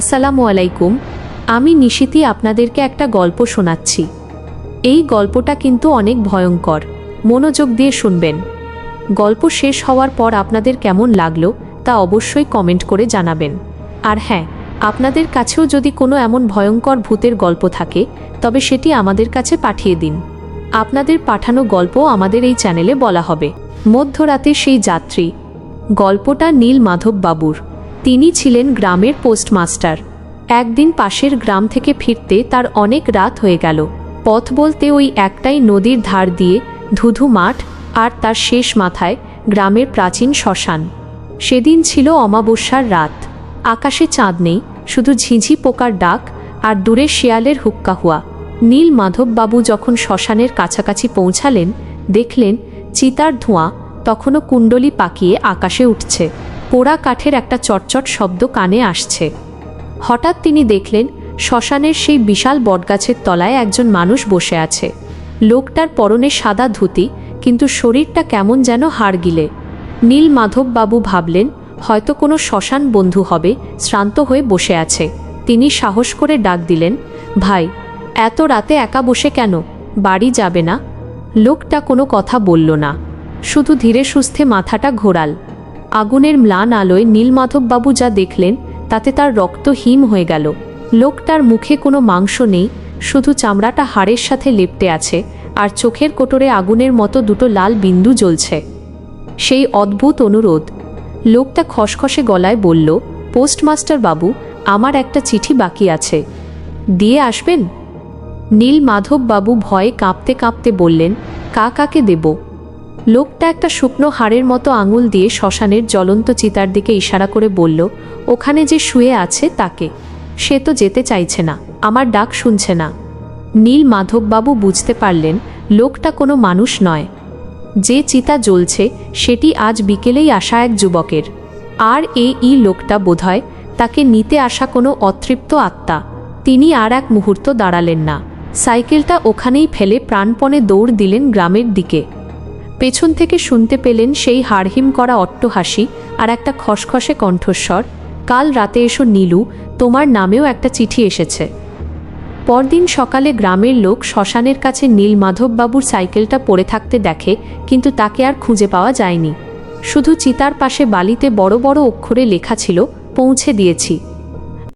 আসসালামু আলাইকুম, আমি নিশিতি আপনাদেরকে একটা গল্প শোনাচ্ছি। এই গল্পটা কিন্তু অনেক ভয়ঙ্কর, মনোযোগ দিয়ে শুনবেন। গল্প শেষ হওয়ার পর আপনাদের কেমন লাগল তা অবশ্যই কমেন্ট করে জানাবেন। আর হ্যাঁ আপনাদের কাছেও যদি কোনো এমন ভয়ঙ্কর ভূতের গল্প থাকে, তবে সেটি আমাদের কাছে পাঠিয়ে দিন। আপনাদের পাঠানো গল্প আমাদের এই চ্যানেলে বলা হবে। মধ্যরাতে সেই যাত্রী, গল্পটা নীল মাধব বাবুর তিনি ছিলেন গ্রামের পোস্টমাস্টার। একদিন পাশের গ্রাম থেকে ফিরতে তার অনেক রাত হয়ে গেল। পথ বলতে ওই একটাই নদীর ধার দিয়ে ধুধু মাঠ আর তার শেষ মাথায় গ্রামের প্রাচীন শ্মশান। সেদিন ছিল অমাবস্যার রাত। আকাশে চাঁদ নেই, শুধু ঝিঝি পোকার ডাক আর দূরে শেয়ালের হুক্কা হুয়া। নীল মাধববাবু যখন শ্মশানের কাছাকাছি পৌঁছালেন, দেখলেন চিতার ধোঁয়া তখনও কুণ্ডলি পাকিয়ে আকাশে উঠছে। পোড়া কাঠের একটা চটচট শব্দ কানে আসছে। হঠাৎ তিনি দেখলেন, শ্মশানের সেই বিশাল বটগাছের তলায় একজন মানুষ বসে আছে। লোকটার পরনে সাদা ধুতি, কিন্তু শরীরটা কেমন যেন হাড় গিলে নীল মাধববাবু ভাবলেন, হয়তো কোনো শ্মশান বন্ধু হবে, শ্রান্ত হয়ে বসে আছে। তিনি সাহস করে ডাক দিলেন, ভাই, এত রাতে একা বসে কেন? বাড়ি যাবে না? লোকটা কোনো কথা বলল না। শুধু ধীরে সুস্থে মাথাটা ঘোরাল। আগুনের ম্লান আলোয় নীলমাধববাবু যা দেখলেন, তাতে তার রক্ত হিম হয়ে গেল। লোকটার মুখে কোনো মাংস নেই, শুধু চামড়াটা হাড়ের সাথে লেপটে আছে, আর চোখের কোটরে আগুনের মতো দুটো লাল বিন্দু জ্বলছে। সেই অদ্ভুত অনুরোধ। লোকটা খসখসে গলায় বলল, পোস্টমাস্টার বাবু, আমার একটা চিঠি বাকি আছে। দিয়ে আসবেন? নীল মাধববাবু ভয়ে কাঁপতে কাঁপতে বললেন, কা কাকে দেব? লোকটা একটা শুকনো হাড়ের মতো আঙুল দিয়ে শ্মশানের জ্বলন্ত চিতার দিকে ইশারা করে বলল, ওখানে যে শুয়ে আছে তাকে। সে তো যেতে চাইছে না। আমার ডাক শুনছে না। নীল মাধববাবু বুঝতে পারলেন, লোকটা কোনো মানুষ নয়। যে চিতা জ্বলছে, সেটি আজ বিকেলেই আসা এক যুবকের। আর এ ই লোকটা বোধহয় তাকে নিতে আসা কোনো অতৃপ্ত আত্মা। তিনি আর এক মুহূর্ত দাঁড়ালেন না। সাইকেলটা ওখানেই ফেলে প্রাণপণে দৌড় দিলেন গ্রামের দিকে। পেছন থেকে শুনতে পেলেন সেই হাড়হিম করা অট্টহাসি আর একটা খসখসে কণ্ঠস্বর। কাল রাতে এসো নীলু, তোমার নামেও একটা চিঠি এসেছে। পরদিন সকালে গ্রামের লোক শ্মশানের কাছে নীল মাধববাবুর সাইকেলটা পড়ে থাকতে দেখে, কিন্তু তাকে আর খুঁজে পাওয়া যায়নি। শুধু চিতার পাশে বালিতে বড় বড় অক্ষরে লেখা ছিল, পৌঁছে দিয়েছি।